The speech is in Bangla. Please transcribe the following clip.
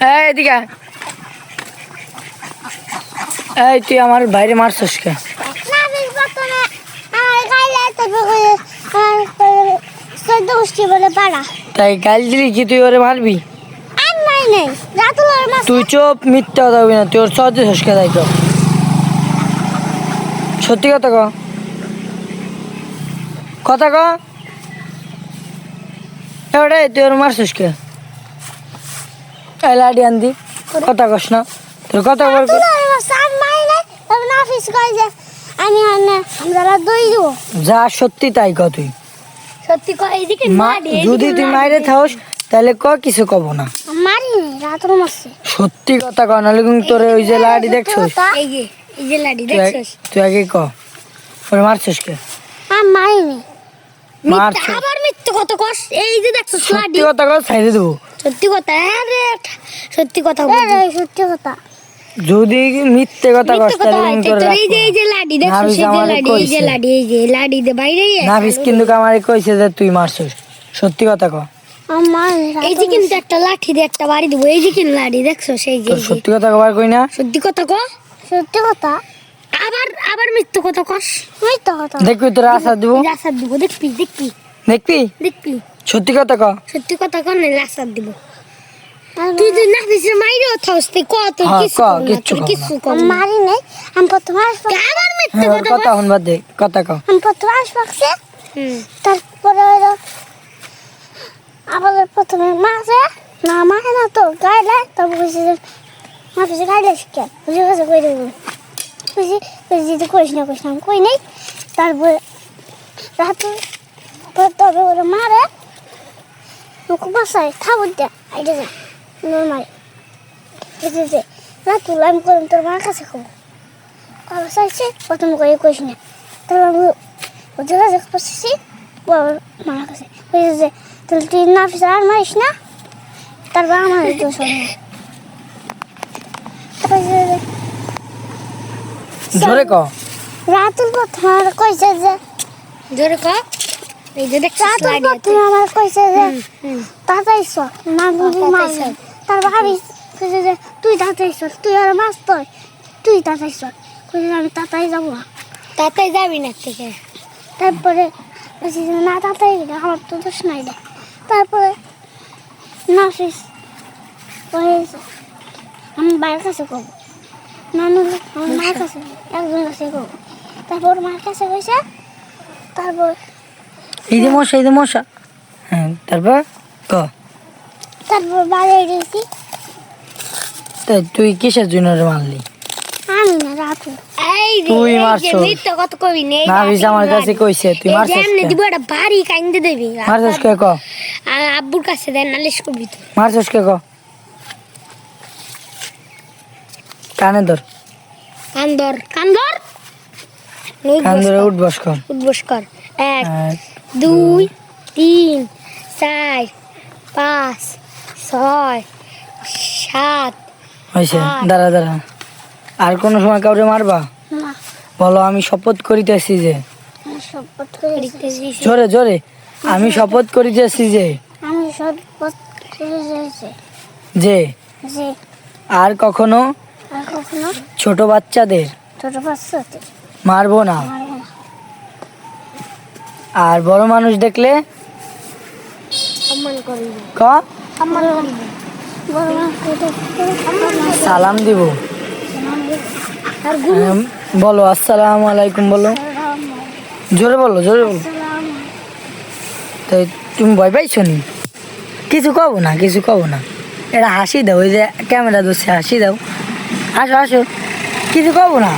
এই এদিকে। এই তুই আমার বাইরে মারছিস কে? তাই গাল দিলি কি তুই ওরে মারবি? তুই চোপ মিথ্যা কথা না। তুই ওর সহজে হসকে তাই তো সত্যি কথা ক কথা ক এবারে তুই ওর মারছিস কে? লাডি আনদি কথা কস না। তোর কথা বল। আমি আমরা দই দেবো যা সত্যি তাই ক তুই। সত্যি মা যদি তুই মাইরে থাকস তাহলে ক কিছু কব না? মারি মারছে। সত্যি কথা ক নাহলে কিন্তু তোর ওই যে লাডি দেখছিস। এই যে লাডি তুই আগে- তুই আগে ক। ওরে মারছিস কে? আর আবার মিথ্যে কত কষ এই যে দেখছ সত্যি কথা ক ছাইড়ে দেবো। সত্যি কথা আরে সত্যি কথা সত্যি কথা। যদি মিথ্যে কথা কস তাহলে কিন্তু এই যে এই যে লাডি নাভিস সেই যে লাডি এই যে লাডি এই যে লাডি দে বাইরে নাভিস কিন্তু আমারে কইছে যে তুই মারছিস। সত্যি কথা ক। এই যে কিন্তু একটা লাঠি দিয়ে একটা বাড়ি দেবো এই যে কিন্তু লাঠি দেখছ সেই যে সত্যি কথা কবার কই না? সত্যি কথা ক। সত্যি কথা? আবার আবার মিথ্যে কথা কস। মিথ্যে কথা। দেখবি তোর আশা দিব। লাসার দিব দেখবি দেখবি। দেখবি? দেখবি। সত্যি কথা ক। সত্যি কথা কর না লাসার দিব। তুই যদি না মাইরে তুই ক হ্যাঁ, কিছু না, কিছু মারি নাই আমি প্রথমে আসব আবার মিথ্যে হ্যাঁ, কথা কথা হন বাদ দে কথা ক। আমি প্রথমে তারপরে হলো আবার প্রথমে মাছে না মারে না তো গাইলে তারপর বুঝি যে মা বুঝি গাইলে শিখে বুঝে বুঝে কই দেবো। বুঝি বুঝি যদি করিস না করিস না আমি কই নেই। তারপরে রাতে তবে ওরা মারে মুখ বাসায় থাবর দেয় বুঝে যে রাতুল আমি করলাম তোর মার কাছে খাব বাবা চাইছে আমি ওদের কাছে বাবার মার কাছে যে তাহলে তুই না ফিসে আর মারিস না তারপর আমার দোষ হবে না। তারপর যে জোরে ক রাতুল প্রথমে আমার কইছে যে জোরে ক এই যে আমার কইছে যে না বুঝি মার কইছে তুই তুই আর মাছ তোর তুই কইছে আমি তাতাই যাব না। তাতাই যাবি না থেকে। তারপরে যে না তাতাই আমার তো দোষ নাই রে। তারপরে হয়েছে আমি বাইরের কাছে করব। নানু আমার মায়ের কাছে একজন কাছে করব। তারপর মায়ের কাছে গেছে তারপর এই যে মশা এই যে মশা। হ্যাঁ তারপর ক? তারপর বাড়ি গেছি। তা তুই কিসের জন্য মারলি? আমি না রাতু তুই এই যে কত কবি নেই নাভিস আমার কাছে কইছে তুই মারছিস এমনি কে? দিব একটা বাড়ি কাইন্দে দেবি মারছিস কে ক? আব্বুর কাছে দেন নালিশ করবি তো। মারছিস কে ক? কানে ধর। কান্দর কান্দর কান ধরে। উঠবস কর। উদ্বোস কর। এক দুই তিন চার পাঁচ ছয় সাত হয়েছে দাঁড়া দাঁড়া। আর কোনো সময় কাউরে মারবা? বলো আমি শপথ করিতেছি যে। জোরে জোরে। আমি শপথ করিতেছি যে। যে। আর কখনো আর কখনো ছোট বাচ্চাদের ছোট বাচ্চাদের মারবো না। আর বড় মানুষ দেখলে? সালাম দিব। বলো, আসসালাম আলাইকুম বলো। জোরে বলো জোরে বলো। তাই তুমি ভয় পাইছো নি? কিছু কব না, কিছু কব না। এটা হাসি দাও, ওই যে ক্যামেরা ধরছে, হাসি দাও। আসো আসো। কিছু কব না?